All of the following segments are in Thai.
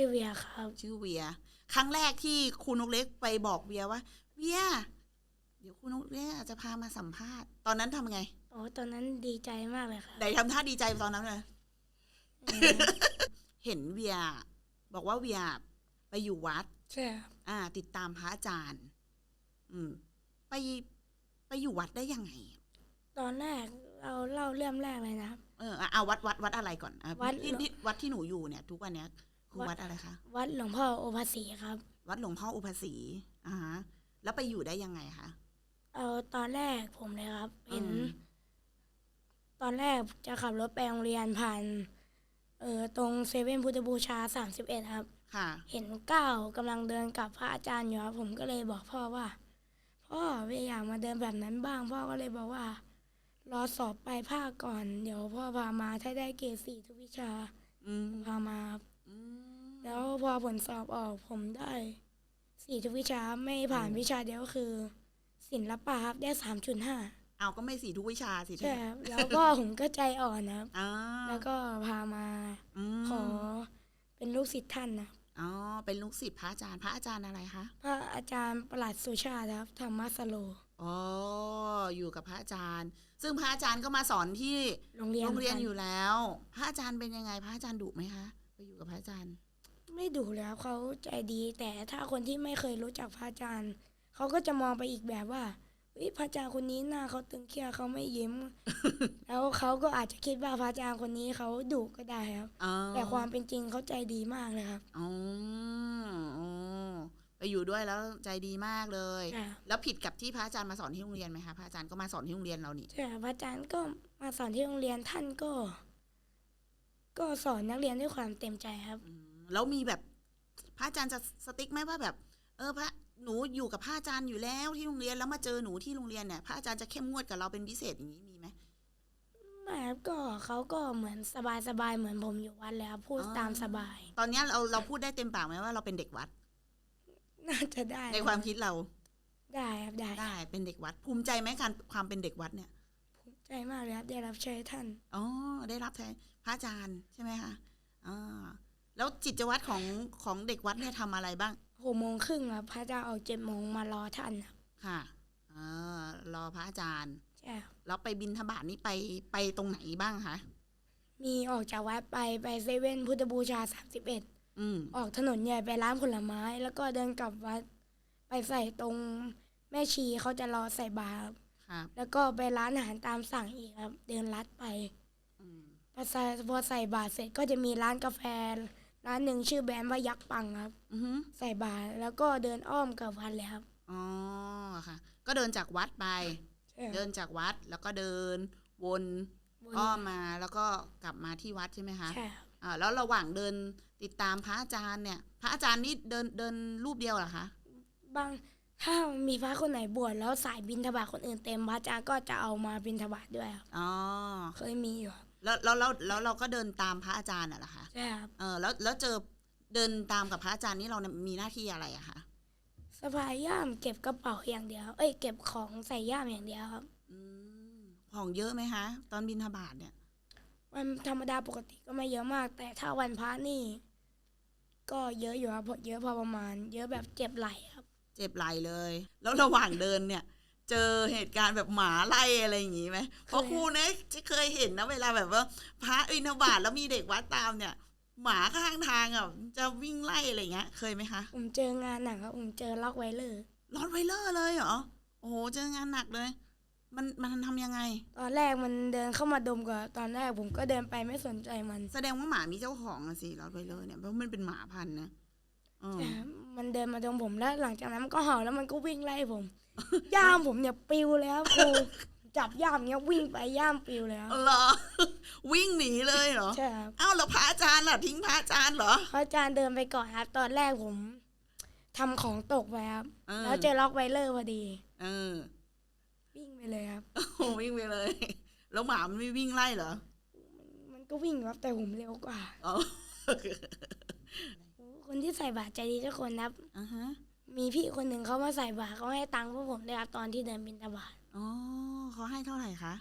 ชื่อเวียครับ ชื่อเวีย ครั้งแรกที่ครูนกเล็กไปบอกเวียว่า เวีย เดี๋ยวครูนกเล็กจะพามาสัมภาษณ์ ตอนนั้นทำไง โอ้ตอนนั้นดีใจมากเลยครับไหนทำท่าดีใจตอนนั้นเลยเออเห็นเวีย บอกว่าเวียไปอยู่วัด ใช่ครับอ่า ติดตามพระอาจารย์ อืม ไปไปอยู่วัดได้ยังไง ตอนแรกเราเล่าเรื่องแรกเลยนะครับเอออะเอาวัดวัดวัดอะไรก่อนอะวัดที่ที่วัดที่หนูอยู่เนี่ย ทุกวันเนี้ย คือวัดอะไรคะวัดหลวงพ่อโอภาสีครับ วัดหลวงพ่ออุปสีอ่าฮะแล้วไปอยู่ได้ยังไงคะ เอาตอนแรกผมเลยครับ เห็น อืม ตอนแรกจะขับรถไปโรงเรียนผ่าน เอ่อตรงเซเว่นพุทธบูชาสามสิบเอ็ดครับ ค่ะ เห็นก้าวกำลังเดินกับพระอาจารย์อยู่ครับผมก็เลยบอกพ่อว่า พ่อไม่อยากมาเดินแบบนั้นบ้าง พ่อก็เลยบอกว่า รอสอบปลายภาคก่อน เดี๋ยวพ่อพามาถ้าได้เกรดสี่ทุกวิชาอืมพามาครับอืม แล้วพอผลสอบออกผมได้สี่ทุกวิชาไม่ผ่านอืมวิชาเดียวก็คือ ศิลปะครับได้สามจุดห้าเอาก็ไม่สีทุกวิชาสิใช่ครับแล้วก็ผมก็ใจอ่อนนะครับอ่าแล้วก็พามามขอเป็นลูกศิษย์ท่านนะอ๋อ เป็นลูกศิษย์พระอาจารย์ พระอาจารย์อะไรคะ พระอาจารย์ประหลัดสุชาติครับธรรมสโล อ๋อ อยู่กับพระอาจารย์ ซึ่งพระอาจารย์ก็มาสอนที่โรงเรียนโรงเรียนหมืกัอยู่แล้ว พระอาจารย์เป็นยังไง พระอาจารย์ดุไหมคะ ไปอยู่กับพระอาจารย์ ไม่ดุแล้ว เขาใจดี แต่ถ้าคนที่ไม่เคยรู้จักพระอาจารย์ เขาก็จะมองไปอีกแบบว่าเฮ้ยพระอาจารย์คนนี้หน้าเขาตึงเครียดเขาไม่ยิ้ม แล้วเขาก็อาจจะคิดว่าพระอาจารย์คนนี้เขาดุก็ได้ครับอ๋อแต่ความเป็นจริงเขาใจดีมากเลยครับอ๋ออ๋อไปอยู่ด้วยแล้วใจดีมากเลยใช่แล้วผิดกับที่พระอาจารย์มาสอนที่โรงเรียนไหมคะพระอาจารย์ก็มาสอนที่โรงเรียนเรานี่ใช่พระอาจารย์ก็มาสอนที่โรงเรียนท่านก็ ก็สอนนักเรียนด้วยความเต็มใจครับอืม แล้วมีแบบพระอาจารย์จะสติ๊กไหมว่าแบบ เออพระหนูอยู่กับพระอาจารย์อยู่แล้วที่โรงเรียนแล้วมาเจอหนูที่โรงเรียนเนี่ยพระอาจารย์จะเข้มงวดกับเราเป็นพิเศษอย่างนี้มีไหมไม่ครับก็เขาก็เหมือนสบายสบายๆเหมือนผมอยู่วัดแล้วพูดอ๋อตามสบาย ตอนเนี้ยเราเราพูดได้เต็มปากไหมว่าเราเป็นเด็กวัด น่าจะได้ในความคิดเราได้ครับได้ได้เป็นเด็กวัด ภูมิใจไหมการความเป็นเด็กวัดเนี่ยภูมิใจมากเลยครับได้รับใช้ท่านอ๋อได้รับแทนพระอาจารย์ใช่ไหมคะอ่า แล้วจิตวัตรของของเด็กวัดเนี่ยทำอะไรบ้างหกโมงครึ่งครับพระเจ้าออกเจ็ดโมงมารอท่านครับค่ะอ่ารอพระอาจารย์ใช่ครับแล้วไปบินทบาทนี่ไปไปตรงไหนบ้างคะมีออกจากวัดไปไปเซเว่นพุทธบูชาสามสิบเอ็ดอืมออกถนนใหญ่ไปร้านผลไม้ แล้วก็เดินกลับวัด ไปใส่ตรงแม่ชีเขาจะรอใส่บาตรครับครับแล้วก็ไปร้านอาหารตามสั่งอีกครับ เดินลัดไปอืม พอใส่พอใส่บาตรเสร็จก็จะมีร้านกาแฟ ร้านหนึ่งชื่อแบรนด์ว่ายักษ์ปังครับอือหือใส่บาตรแล้วก็เดินอ้อมกลับวัดเลยครับอ๋อค่ะ ก็เดินจากวัดไป ใช่คเดิรับ นจากวัดแล้วก็เดินวนวน อ้อมมาแล้วก็กลับมาที่วัดใช่ไหมคะใช่ครับอ่าแล้วระหว่างเดินติดตามพระอาจารย์เนี่ย พระอาจารย์นี่เดินเดินรูปเดียวเหรอคะบางถ้ามีพระคนไหนบวชแล้วสายบินทบาทคนอื่นเต็มพระอาจารย์ก็จะเอามาบินทบาทด้วยครับ อ๋อ เคยมีอยู่ครับ แล้วแล้วแล้วแล้วเราก็เดินตามพระอาจารย์น่ะเหรอคะใช่ครับเออแล้วแล้วเจอเดินตามกับพระอาจารย์นี่เราเนี่ยมีหน้าที่อะไรอะคะสะพายย่ามเก็บกระเป๋าอย่างเดียว เอ้ยเก็บของใส่ย่ามอย่างเดียวครับ อืมของเยอะไหมคะ ตอนบินทบาทเนี่ย วันธรรมดาปกติก็ไม่เยอะมาก แต่ถ้าวันพระนี่ ก็เยอะอยู่ครับเยอะพอประมาณ เยอะแบบเจ็บไหล่ครับ เจ็บไหลเลย แล้วระหว่างเดินเนี่ย เจอเหตุการณ์แบบหมาไล่อะไรอย่างงี้ไหมเพราะครูเนี่ยจะเคยเห็นนะเวลาแบบว่าพระอินทบาทแล้วมีเด็กวัดตามเนี่ยหมาข้างทางอะจะวิ่งไล่อะไรอย่างเงี้ย เคยไหมคะผมเจองานหนักครับผมเจอล็อกไวเลอร์รอดไวเลอร์เลยเหรอโอ้โหเจองานหนักเลย มันมันทำยังไง ตอนแรกมันเดินเข้ามาดมก่อนตอนแรกผมก็เดินไปไม่สนใจมัน แสดงว่าหมามีเจ้าของอะสิรอดไวเลอร์เนี่ยเพราะมันเป็นหมาพันธุ์นะเออแต่มันเดินมาดมผมแล้ว หลังจากนั้นมันก็เห่าแล้วมันก็วิ่งไล่ผม ย่ามผมเนี่ยปิวเลยครับครูจับย่ามเนี้ยวิ่งไปย่ามปิวเลยครับเหรอ วิ่งหนีเลยเหรอใช่ครับเอ้าแล้วพระอาจารย์ล่ะทิ้งพระอาจารย์เหรอ พระอาจารย์เดินไปก่อนครับ ตอนแรกผมทำของตกไปครับ เออ แล้วเจอล็อกไวเลอร์พอดี เออวิ่งไปเลยครับ โอ้โหวิ่งไปเลย แล้วหมามันไม่วิ่งไล่เหรอมันก็วิ่งครับแต่ผมเร็วกว่าอ๋อคนที่ใส่บาตรใจดีทุกคนนะครับอ่าฮะ มีพี่คนหนึ่งเขามาใส่บาตรเขาให้ตังค์พวกผมด้วยครับตอนที่เดินบินตบาตอ๋อเขาให้เท่าไหร่คะ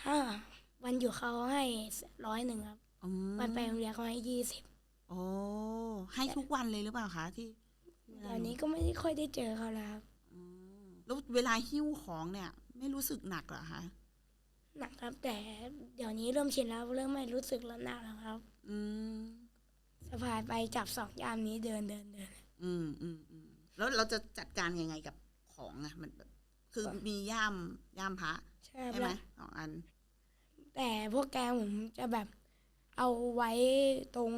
ถ้าวันอยู่เขาให้ร้อยหนึ่งครับอืมวันไปโรงเรียนเขาให้ยี่สิบโอ้ให้ทุกวันเลยหรือเปล่าคะที่ที่เวลาตอนนี้ก็ไม่ค่อยได้เจอเขาแล้วครับอืมแล้วเวลาหิ้วของเนี่ย ไม่รู้สึกหนักเหรอคะหนักครับ แต่เดี๋ยวนี้เริ่มชินแล้วเริ่มไม่รู้สึกแล้วหนักแล้วครับ อืม สะพายไปจับสองยามนี้เดินเดินเดิน อืมอืมอืมแล้วเราจะจัดการยังไงกับของอะมันแบบคือก็มีย่ามย่ามพระใช่คใช่ไหมรับสองอัน แต่พวกแกผมจะแบบเอาไว้ตรง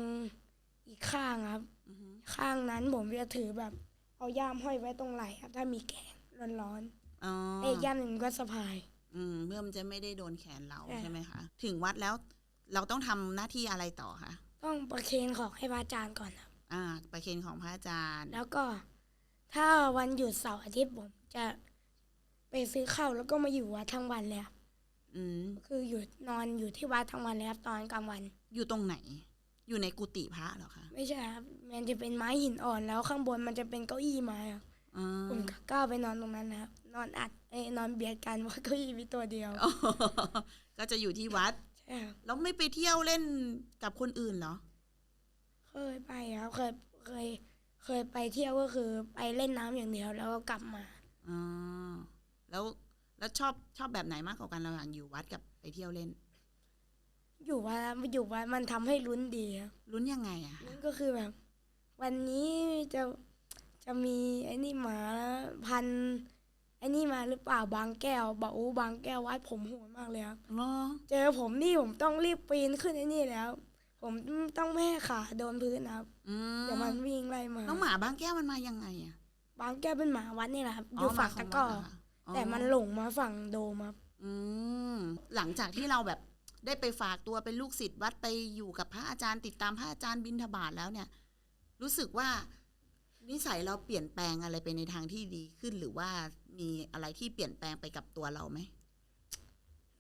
อีกข้างครับอือฮึข้างนั้นผมจะถือแบบ เอาย่ามห้อยไว้ตรงไหล่ครับ ถ้ามีแกงร้อนอ๋อๆไอ้ย่ามหนึ่งก็สะพาย อืมเพื่อมันจะไม่ได้โดนแขนเราใช่ใช่ไหมคะ ถึงวัดแล้วเราต้องทำหน้าที่อะไรต่อคะต้องประเคนของให้พระอาจารย์ก่อนครับ อ่าประเคนของพระอาจารย์ แล้วก็ถ้าวันหยุดเสาร์อาทิตย์ผมจะไปซื้อข้าวแล้วก็มาอยู่วัดทั้งวันเลยครับอืมคืออยู่นอนอยู่ที่วัดทั้งวันเลยครับตอนกลางวัน อยู่ตรงไหน อยู่ในกุฏิพระเหรอคะไม่ใช่ครับมันจะเป็นไม้หินอ่อนแล้วข้างบนมันจะเป็นเก้าอี้ไม้ครับอืมผมก็ก้าวไปนอนตรงนั้นนะครับนอนอัดเอ้ยนอนเบียดกันว่าเก้าอี้มีตัวเดียวอ๋อก็จะอยู่ที่วัด ใช่ครับแล้วไม่ไปเที่ยวเล่นกับคนอื่นเหรอ เคยไปครับเคยเคยเคยไปเที่ยวก็คือไปเล่นน้ำอย่างเดียวแล้วก็กลับมา อ๋อแล้วแล้วชอบชอบแบบไหนมากกว่ากันระหว่างอยู่วัดกับไปเที่ยวเล่น อยู่วัดอยู่วัดมันทำให้ลุ้นดีครับลุ้นยังไงอะลุ้นก็คือแบบ วันนี้จะจะมีไอ้นี่หมาพันธุ์ไอ้นี่มาหรือเปล่าบางแก้วบอกอู้บางแก้ววัดผมโหดมากเลยครับ เหรอ เจอผมนี่ผมต้องรีบปีนขึ้นไอ้นี่แล้ว ผมต้องไม่ให้ขาโดนพื้นนะครับอืมเดี๋ยวมันวิ่งไล่มาน้องหมาบางแก้วมันมายังไงอะบางแก้วเป็นหมาวัดนี่แหละครับอยู่ฝั่งหตะมาขกร้อวัดเหรคะอ๋อแต่มันหลงมาฝั่งโดมครับ อืมหลังจากที่เราแบบได้ไปฝากตัวเป็นลูกศิษย์วัดไปอยู่กับพระอาจารย์ติดตามพระอาจารย์บินทบาทแล้วเนี่ย รู้สึกว่านิสัยเราเปลี่ยนแปลงอะไรไปในทางที่ดีขึ้นหรือว่ามีอะไรที่เปลี่ยนแปลงไปกับตัวเราไหม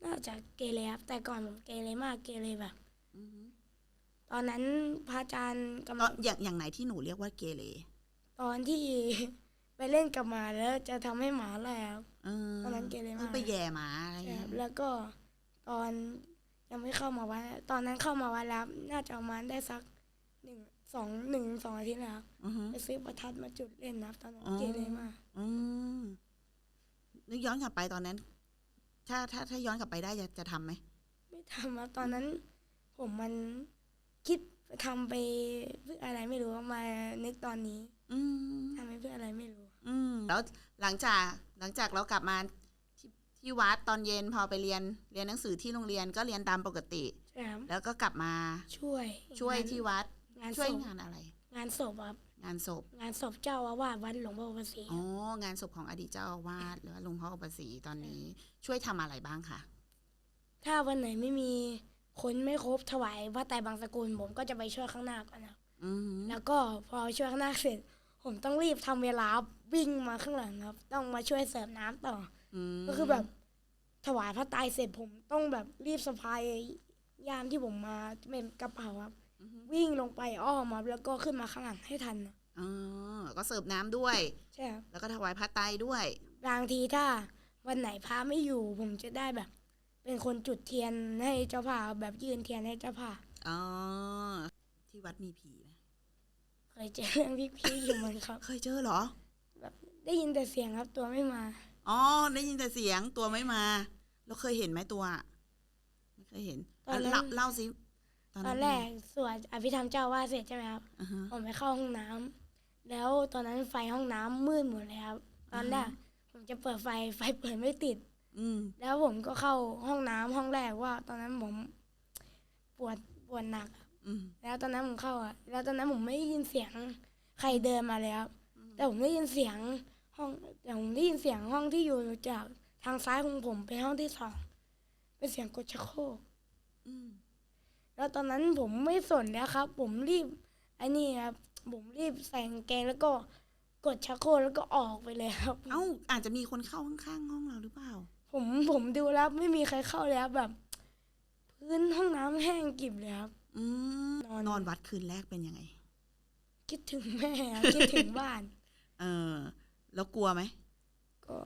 น่าจะเกเรครับแต่ก่อนผมเกเรมากเกเรแบบอือฮึ ตอนนั้นพระอาจารย์กำตลัองนอย่างอย่างไหนที่หนูเรียกว่าเกเรตอนที่ไปเล่นกับหมาแล้วจะทำให้หมาไล่ครับเออตอนนั้นเกเรมากไปแย่หมาอะไรอย่างใช่เงี้คยรับแล้วก็ตอนยังไม่เข้ามาวัดตอนนั้นเข้ามาวัดแล้วน่าจะประมาณได้สักหนึ่งสองหนึ่งสองอาทิตย์แล้วครับอือฮึ ไปซื้อประทัดมาจุดเล่นนะครับตอนนั้นอ๋อ เกเรมากอืมนึกย้อนกลับไปตอนนั้น ถ้าถ้าถ้าย้อนกลับไปได้จะจะทำไหมไม่ทำครับตอนนั้น ผมมัน คิดทำไปเพื่ออะไรไม่รู้มานึกตอนนี้อืมทำไปเพื่ออะไรไม่รู้ อืมแล้วหลังจากหลังจากเรากลับมาที่ที่วัดตอนเย็นพอไปเรียนเรียนหนังสือที่โรงเรียนก็เรียนตามปกติ ใช่ครับแล้วก็กลับมาช่วยช่วยงานที่วัดงานศช่วยพงานอะไร งานศพครับงานศพงานศพเจ้าอาวาสวัดหลวงพ่อประศรีอ๋องานศพของอดีตเจ้าอาวาสหรือว่าหลวงพ่ออุปสีตอนนี้ ช่วยทำอะไรบ้างคะถ้าวันไหนไม่มี คนไม่ครบถวายพระไตรบางสกุลผมก็จะไปช่วยข้างหน้าก่อนนะครับอือหือแล้วก็พอช่วยข้างหน้าเสร็จ ผมต้องรีบทำเวลาวิ่งมาข้างหลังครับ ต้องมาช่วยเสิร์ฟน้ำต่อมก็คือแบบถวายพระไตรเสร็จผมต้องแบบรีบสะพายยามที่ผมมาเป็นกระเป๋าครับอือหือวิ่งลงไปอ้อมครับแล้วก็ขึ้นมาข้างหลังให้ทันนะอ๋อก็เสิร์ฟน้ำด้วย ใช่ครับ แล้วก็ถวายพระไตรด้วย บางทีถ้าวันไหนพระไม่อยู่ผมจะได้แบบ เป็นคนจุดเทียนให้เจ้าภาพแบบยืนเทียนให้เจ้าภาพอ๋อ ที่วัดมีผีไหมเคยเจอเรื่องพี่ๆอยู่เหมือนครับ เคยเจอเหรอได้ยินแต่เสียงครับตัวไม่มา อ๋อ ได้ยินแต่เสียงตัวไม่มาแล้วเคยเห็นไหมตัวอะไม่เคยเห็นตอนนั้น เล่าเล่าสิตอนแรกสวดอภิธรรมเจ้าว่าสเสร็จใช่ไหมครับ อ่าฮะ ผมไปเข้าห้องน้ำแล้วตอนนั้นไฟห้องน้ำมืดหมดเลยครับ ตอนแรกผมจะเปิดไฟไฟเปิดไม่ติด อืม แล้วผมก็เข้าห้องน้ำห้องแรกว่า ตอนนั้นผมปวดปวดหนักอะอืม แล้วตอนนั้นผมเข้าอะ แล้วตอนนั้นผมไม่ได้ยินเสียงใครเดินมาเลยครับแต่ผมได้ยินเสียงห้องแต่ผมได้ยินเสียงห้องที่อยู่จากทางซ้ายของผมเป็นห้องที่สองเป็นเสียงกดชักโครก อืม แล้วตอนนั้นผมไม่สนแล้วครับ ผมรีบไอ้นี่ครับ ผมรีบใส่กางเกงแล้วก็กดชักโครกแล้วก็ออกไปเลยครับ เอ้าอาจจะมีคนเข้าข้างๆห้องเราหรือเปล่า ผมผมดูแล้วไม่มีใครเข้าเลยครับแบบ พื้นห้องน้ำแห้งกริบเลยครับ อืมนอน นอนวัดคืนแรกเป็นยังไง คิดถึงแม่ครับ คิดถึงบ้าน เออ แล้วกลัวไหม ก็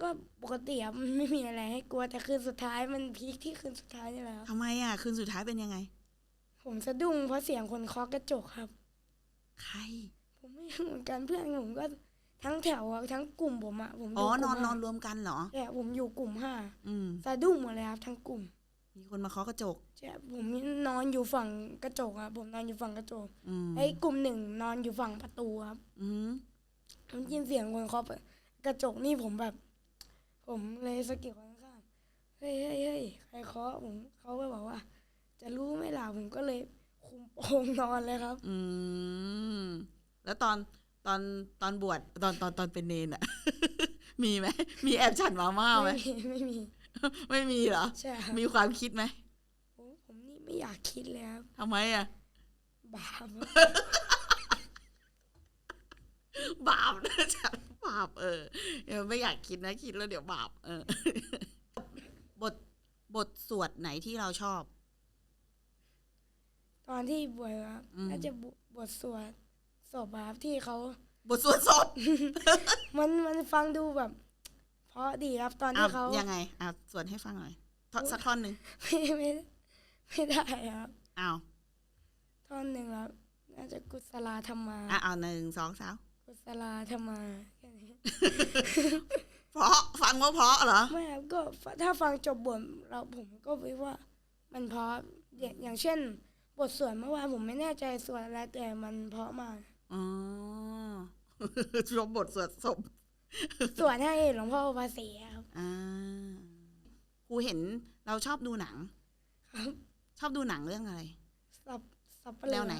ก็ปกติครับมันไม่มีอะไรให้กลัวแต่คืนสุดท้ายมันพีคที่คืนสุดท้ายนี่แหละครับ ทำไมอะ คืนสุดท้ายเป็นยังไง ผมสะดุ้งเพราะเสียงคนเคาะกระจกครับ ใคร ผมไม่รู้เหมือนกันเพื่อนผมก็ ทั้งแถวอะทั้งกลุ่มผมอะผมออ๋อ ยู่กนลุ่อนมนอห้านรวมกันเหรอ แต่ผมอยู่กลุ่มห้าอืม สะดุ้งหมดเลยครับทั้งกลุ่มมีคนมาเคาะกระจก ใช่ผมนอนอยู่ฝั่งกระจกอะผมนอนอยู่ฝั่งกระจกอืมไอ้กลุ่มหนึ่งนอนอยู่ฝั่งประตูครับอืมผมยินเสียงคนเคาะกระจกนี่ผมแบบ ผมเลยสะกิดคนข้างๆเฮ้ยเฮ้ยเฮ้ยใครเคาะผมเขาก็บอกว่า จะรู้ไหมล่ะผมก็เลยคุมโปงนอนเลยครับ อืม แล้วตอน ตอนตอนบวชตอนตอนตอนเป็นเนนอะมีไหมมีแอบฉันมาม่าไหมไม่มีไม่มี ไม่มีเหรอ ใช่ครับมีความคิดไหมโอ้ผมนี่ไม่อยากคิดเลยครับทำไมอะบาปบาปนะฉันบาปเออเออไม่อยากคิดนะคิดแล้วเดี๋ยวบาปเออ บทบทสวดไหนที่เราชอบ ตอนที่บวชครับอืม น่าจะบทสวด ศพอะครับที่เขาบทสวดศพ มันมันฟังดูแบบ เพราะดีครับตอนอ้าที่วเขายังไงอะสวดให้ฟังหน่อยท่อนสักท่อนหนึ่งไม่ไม่ไม่ได้ครับอ้าวท่อนหนึ่งครับน่าจะกุศลาธรรมาอะเอาหนึ่งสองสามกุศลาธรรมาแค่นี้เพราะฟังว่าเพราะเหรอไม่ครับก็ถ้าฟังจบบทเราผมก็คิดว่า มันเพราะอย่างอย่างเช่น บทสวดเมื่อวานผมไม่แน่ใจสวดอะไรแต่มันเพราะมาก อ๋อชมบทสวดศพสวดให้หลวงพ่อภาษีครับอ่าครูเห็นเราชอบดูหนัง ครับชอบดูหนังเรื่องอะไร สับสับปะเลแนอวไหน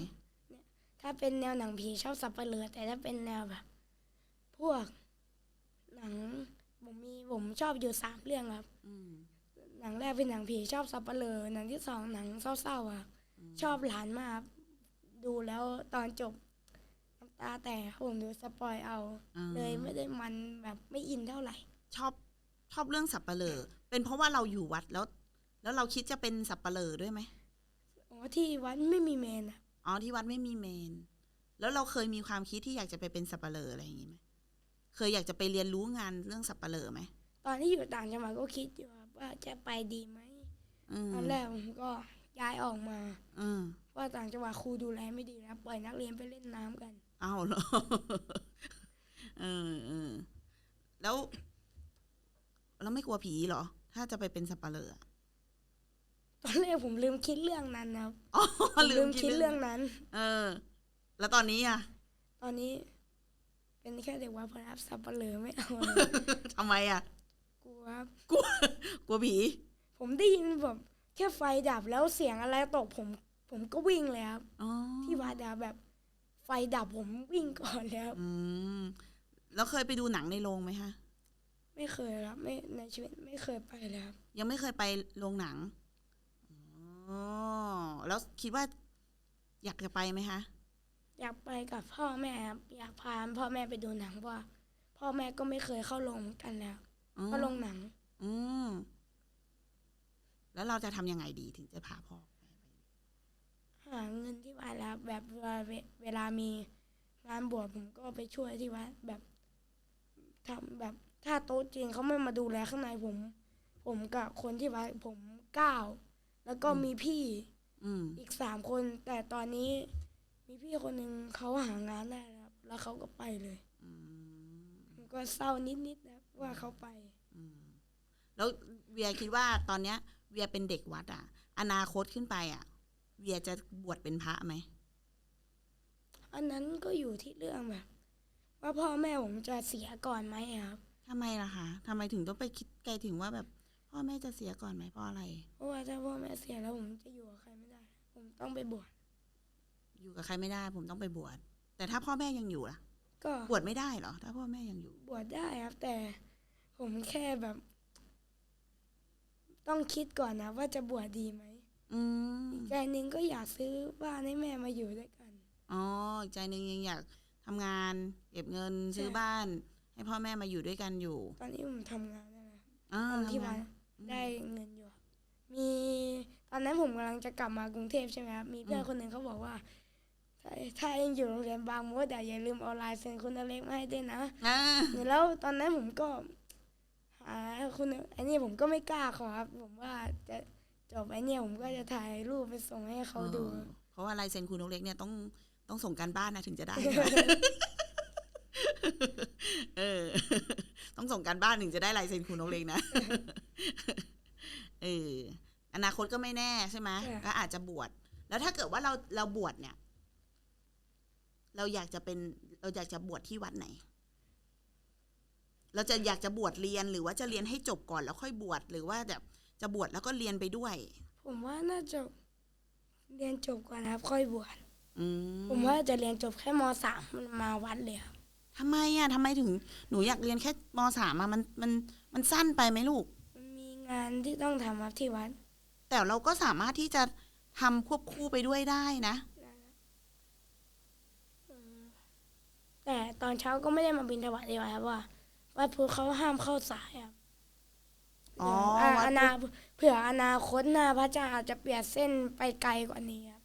ถ้าเป็นแนวหนังผีชอบสับปะเลอแต่ถ้าเป็นแนวแบบ พวก หนังผมมีผมชอบอยู่สามเรื่องครับ อืม หนังแรกเป็นหนังผีชอบสับปะเลอหนังที่สองหนังเศร้าๆอะ ชอบหลานมากครับดูแล้วตอนจบน้ำ ตาแตกครับผมดูสปอยเอา อ่า เลยไม่ได้มันแบบไม่อินเท่าไหร่ ชอบชอบเรื่องสับปะเลอเป็นเพราะว่าเราอยู่วัดแล้ว แล้วเราคิดจะเป็นสับปะเลอด้วยไหมอ๋อที่วัดไม่มีเมนอะอ๋อที่วัดไม่มีเมน แล้วเราเคยมีความคิดที่อยากจะไปเป็นสับปะเลออะไรอย่างนี้ไหมเคยอยากจะไปเรียนรู้งานเรื่องสับปะเลอไหมตอนที่อยู่ต่างจังหวัดก็คิดอยู่ครับว่าจะไปดีไหมอืมตอนแรกผมก็ย้ายออกมา อืมว่าต่างจังหวัดครูดูแลไม่ดีนะปล่อยนักเรียนไปเล่นน้ำกันเอาเหรอเออเออแล้วแล้วไม่กลัวผีเหรอ ถ้าจะไปเป็นสับปะเลออะตอนแรกผมลืมคิดเรื่องนั้นนะครับอ๋อผมลืมคิดเรื่องนั้น เออ แล้วตอนนี้อะ ตอนนี้ เป็นแค่เด็กวัดพนับสับปะเลอไม่เอาเลยทำไมอะ กลัวครับกลัวผี ผมได้ยินแบบแค่ไฟดับแล้วเสียงอะไรตกผม ผมก็วิ่งเลยครับอ๋อที่วัดอะแบบ ไฟดับผมวิ่งก่อนเลยครับ อืมแล้วเคยไปดูหนังในโรงไหมคะไม่เคยครับ ไม่ในชีวิตไม่เคยไปเลยครับ ยังไม่เคยไปโรงหนังอ๋อแล้วคิดว่า อยากจะไปไหมคะอยากไปกับพ่อแม่ครับอยากพาพ่อแม่ไปดูหนังเพราะว่าพ่อแม่ก็ไม่เคยเข้าโรงเหมือนกันแล้วอ๋อเข้าโรงหนัง อืมแล้วเราจะทำยังไงดีถึงจะพาพ่อ หาเงินที่วัดแล้วแบบเวลาเวเวลามีงานบวชผมก็ไปช่วยที่วัดแบบทำแบบถ้าโต๊ะจีนเขาไม่มาดูแลข้างในผม ผมกับคนที่วัดผมเก้าแล้วก็มีพี่อืมอีกสามคน แต่ตอนนี้มีพี่คนหนึ่งเขาหางานได้แล้วครับ แล้วเขาก็ไปเลยอืมผมก็เศร้านิดๆนะว่าเขาไปอืมแล้วเวียคิดว่าตอนเนี้ย เวียเป็นเด็กวัดอะ อนาคตขึ้นไปอะ เวียจะบวชเป็นพระไหม อันนั้นก็อยู่ที่เรื่องแบบว่าพ่อแม่ผมจะเสียก่อนไหมอะครับ ทำไมล่ะคะทำไมถึงต้องไปคิดไกลถึงว่าแบบ พ่อแม่จะเสียก่อนไหมเพราะอะไร เพราะว่าถ้าพ่อแม่เสียแล้วผมจะอยู่กับใครไม่ได้ ผมต้องไปบวชอยู่กับใครไม่ได้ ผมต้องไปบวช แต่ถ้าพ่อแม่ยังอยู่ล่ะ ก็บวชไม่ได้เหรอ ถ้าพ่อแม่ยังอยู่ บวชได้ครับ แต่ผมแค่แบบ ต้องคิดก่อนนะว่าจะบวชดีไหม อืมอีกใจหนึ่งก็อยากซื้อบ้านให้แม่มาอยู่ด้วยกัน อ๋ออีกใจหนึ่งยังอยากทำงาน เก็บเงินใช่ซื้อบ้าน ให้พ่อแม่มาอยู่ด้วยกันอยู่ตอนนี้ผมทำงานแล้วนะอ่าตอนที่ทำวังาดนได้เงินอยู่มีตอนนั้นผมกำลังจะกลับมากรุงเทพใช่ไหมครับมีเพื่อนคนหนึ่งเขาบอกว่า ถ้าถ้าเองอยู่โรงเรียนบางมดแต่อย่าลืมเอาลายเซ็นคุณอเล็กมาให้ด้วยนะ อ่าแล้วตอนนั้นผมก็หาคุณไอ้นี่ผมก็ไม่กล้าขอครับ ผมว่าจะ จบไอ้เนี่ยผมก็จะถ่ายรูปไปส่งให้เขาดู เออเพราะว่าลายเซ็นคุณนกเล็กเนี่ยต้องต้องส่งการบ้านนะถึงจะได้ใช่ไหมเออ ต้องส่งการบ้านถึงจะได้ลายเซ็นครูนกเลงนะ เออ อนาคตก็ไม่แน่ใช่ไหมค่ะก็อาจจะบวช แล้วถ้าเกิดว่าเราเราบวชเนี่ย เราอยากจะเป็น เราอยากจะบวชที่วัดไหน เราจะอยากจะบวชเรียนหรือว่าจะเรียนให้จบก่อนแล้วค่อยบวชหรือว่าแบบ จะบวชแล้วก็เรียนไปด้วย ผมว่าน่าจะเรียนจบก่อนครับ ค่อยบวชอืผมว่าจะเรียนจบแค่มสามมันมาวัดเลยครับทำไมอะทำไมถึงหนูอยากเรียนแค่มสามอะมันมันมันสั้นไปไหมลูก มันมีงานที่ต้องทำครับที่วัด แต่เราก็สามารถที่จะทำควบคู่ไปด้วยได้นะอืมแต่ตอนเช้าก็ไม่ได้มาบินทบาทเลยครับว่าวัดพุธเขาห้ามเข้าสายครับ อ๋อเผื่อวัดพุธอนาเผื่ออนาคตหน้าพระอาจารย์อาจจะเปลี่ยนเส้นไปไกลกว่านี้ครับ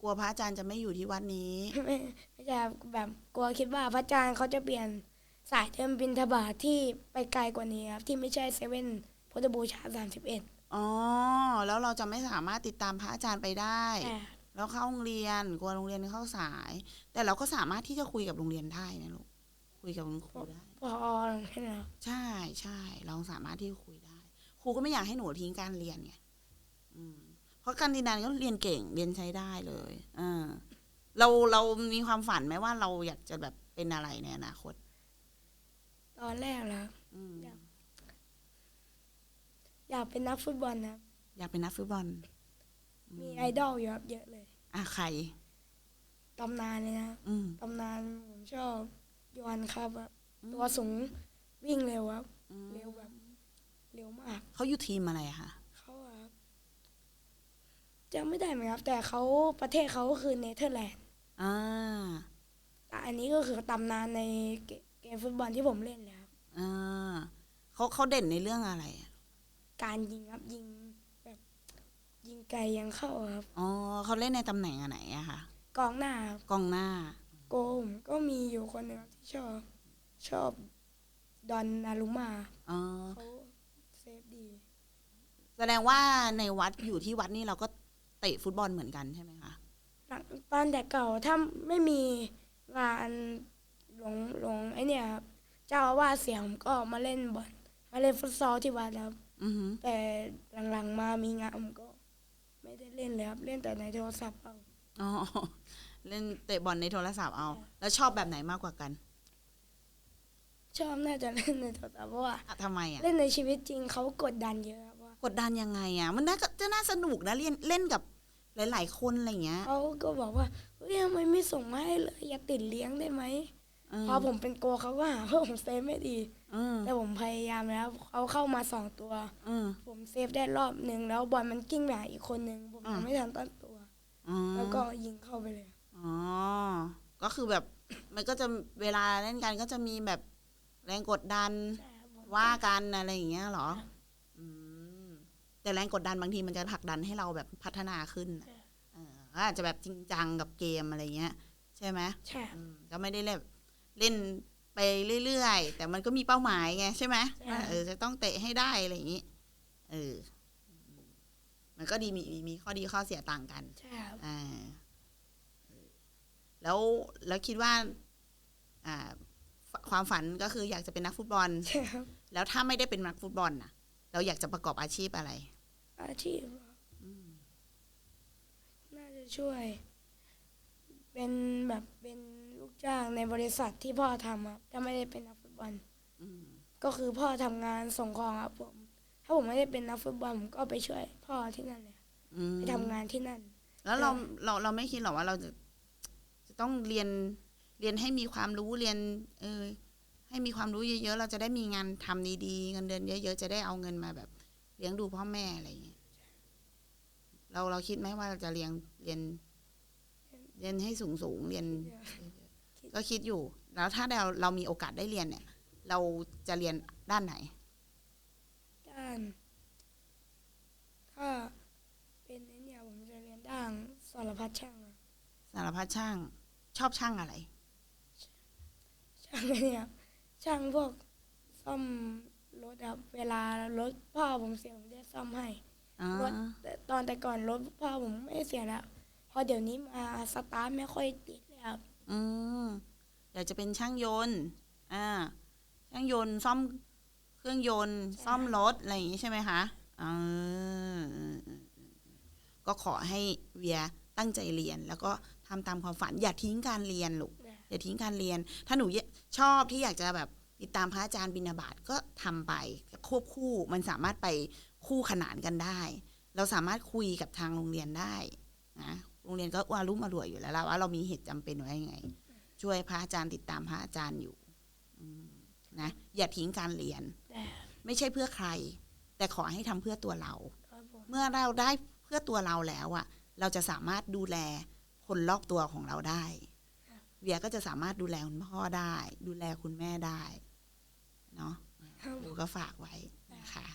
กลัวพระอาจารย์จะไม่อยู่ที่วัดนี้ ไม่ไม่ใช่ครับแบบกลัวคิดว่าพระอาจารย์เขาจะเปลี่ยนสายเดินบินทบาทที่ไปไกลกว่านี้ครับที่ไม่ใช่เซเว่นพุทธบูชาสามสิบเอ็ดอ๋อ แล้วเราจะไม่สามารถติดตามพระอาจารย์ไปได้ แต่แล้วเข้าโรงเรียนกลัวโรงเรียนเข้าสาย แต่เราก็สามารถที่จะคุยกับโรงเรียนได้นะลูกคุยกับคุณครูได้ พอใช่ไหมครับ ใช่ ใช่เราสามารถที่จะคุยได้ ครูก็ไม่อยากให้หนูทิ้งการเรียนไงอืมเพราะการดินานก็เรียนเก่งเรียนใช้ได้เลยเออเราเรามีความฝันไหมว่าเราอยากจะแบบเป็นอะไรในอนาคต ตอนแรกแล้วอืมอยากอยากเป็นนักฟุตบอลนะครับอยากเป็นนักฟุตบอล มีไอดอลอยู่ครับเยอะเลย อะใครตำนานเลยนะครับอืมตำนานผมชอบยอนครับแบบอืมตัวสูงวิ่งเร็วครับอืม เร็วแบบเร็วมากเขาอยู่ทีมอะไรอะคะเขาอะครับจำไม่ได้ไหมครับ แต่เขาประเทศเขาก็คือเนเธอร์แลนด์อ่าแต่อันนี้ก็คือตำนานในเกเกมฟุตบอลที่ผมเล่นเลยครับอ่าเขาเขาเด่นในเรื่องอะไรอะการยิงครับยิงแบบยิงไกลยังเข้าครับ อ๋อเขาเล่นในตำแหน่งอันไหนอะคะกองหน้าครับกองหน้า โกมก็มีอยู่คนหนึ่งครับที่ชอบชอบ ดอนนารุมาอ๋อเขาเซฟดี แสดงว่าในวัดอยู่ที่วัดนี่เราก็เตะฟุตบอลเหมือนกันใช่ไหมคะหลังตอนแต่เก่าถ้าไม่มีงานหลวงหลวงไอเนี่ยครับเจ้าอาวาสเสียผมก็มาเล่นบอลมาเล่นฟุตซอลที่วัดครับ อือหือแต่หลังๆมามีงานผมก็ ไม่ได้เล่นเลยครับเล่นแต่ในโทรศัพท์เอา อ๋อ เล่นเตะบอลในโทรศัพท์เอา แล้วชอบแบบไหนมากกว่ากัน ชอบน่าจะเล่นในโทรศัพท์เพราะว่าอะทำไมอะ เล่นในชีวิตจริงเขากดดันเยอะครับว่ากดดันยังไงอะ มันน่าจะน่าสนุกนะเล่นเล่นกับหลาย ๆ คนอะไรอย่างเงี้ยเขาก็บอกว่าเฮ้ยทำไมไม่ส่งมาให้เลยอย่าติดเลี้ยงได้ไหมมพอผมเป็นโกลเขาก็หาว่าผมเซฟไม่ดี อืมแต่ผมพยายามแล้วเขาเข้ามาสองตัว อืม ผมเซฟได้รอบหนึ่งแล้วบอลมันกิ้งไปหาอีกคนหนึ่งผมอืยัมงไม่ทันตั้งตัวอืมแล้วก็ยิงเข้าไปเลย อ๋อ ก็คือแบบ มันก็จะเวลาเล่นกันก็จะมีแบบ แรงกดดันใช่ครับผมว่ากันอะไรอย่างเงี้ยเหรอครับอืม แต่แรงกดดันบางทีมันจะผลักดันให้เราแบบพัฒนาขึ้นใช่เออก็อาจจะแบบจริงจังกับเกมอะไรเงี้ย ใช่ไหมใช่ครับอืมก็ไม่ได้เล่นเล่นไปเรื่อยๆ แต่มันก็มีเป้าหมายไงใช่ไหมใช่ว่าเออจะต้องเตะให้ได้อะไรอย่างนี้ เออ มันก็ดีมีมีมีข้อดีข้อเสียต่างกัน ใช่ครับอ่าแล้วแล้วคิดว่า อ่าฝ ความฝันก็คืออยากจะเป็นนักฟุตบอล ใช่ครับ แล้วถ้าไม่ได้เป็นนักฟุตบอลน่ะ เราอยากจะประกอบอาชีพอะไร อาชีพเหรออืมน่าจะช่วย เป็นแบบเป็นลูกจ้างในบริษัทที่พ่อทำครับถ้าไม่ได้เป็นนักฟุตบอล อืมก็คือพ่อทำงานส่งของครับผม ถ้าผมไม่ได้เป็นนักฟุตบอลผมก็ไปช่วยพ่อที่นั่นเลยอืมไปทำงานที่นั่น แล้วเราเราเราไม่คิดหรอกว่าเราจะจะต้องเรียน เรียนให้มีความรู้เรียนเออให้มีความรู้เยอะๆ เราจะได้มีงานทำดีๆเงินเดือนเยอะๆ จะได้เอาเงินมาแบบ เลี้ยงดูพ่อแม่อะไรอย่างเงี้ยเราเราคิดไหมว่าเราจะเรียนเรียน เรียนให้สูงสูงๆเรียน ก็คิดอยู่ แล้วถ้าเราเรามีโอกาสได้เรียนเนี่ย เราจะเรียนด้านไหน ด้าน ถ้าเป็นไอ้เนี่ยผมจะเรียนด้านสารพัดช่างครับสารพัดช่าง ชอบช่างอะไร ช่างไอ้เนี่ยช่างพวกซ่อมรถครับเวลารถพ่อผมเสียผมจะซ่อมให้อ๋อรถแต่ตอนแต่ก่อนรถพ่อผมไม่เสียแล้วพออเดี๋ยวนี้มาสตาร์ทไม่ค่อยติดเลยครับอืมอยากจะเป็นช่างยนต์อ่าช่างยนต์ซ่อมเครื่องยนต์ซ่อมรถอะไรอย่างนี้ใช่ไหมคะเออก็ขอให้เวียตั้งใจเรียน แล้วก็ทำตามความฝันอย่าทิ้งการเรียนลูก อย่าทิ้งการเรียน ถ้าหนูชอบที่อยากจะแบบติดตามพระอาจารย์บินาบาตก็ทำไปควบคู่มันสามารถไปคู่ขนานกันได้ เราสามารถคุยกับทางโรงเรียนได้นะโรงเรียนก็วารุ่มอร่วยอยู่แล้วล่ะว่าเรามีเหตุจำเป็นไว้ยังไง ช่วยพระอาจารย์ติดตามพระอาจารย์อยู่อืมนะอย่าทิ้งการเรียนแต่ไม่ใช่เพื่อใคร แต่ขอให้ทำเพื่อตัวเราครับผมเมื่อเราได้เพื่อตัวเราแล้วอะเราจะสามารถดูแลคนรอบตัวของเราได้ เวียก็จะสามารถดูแลคุณพ่อได้ ดูแลคุณแม่ได้ เนาะครับครูก็ฝากไว้นะคะ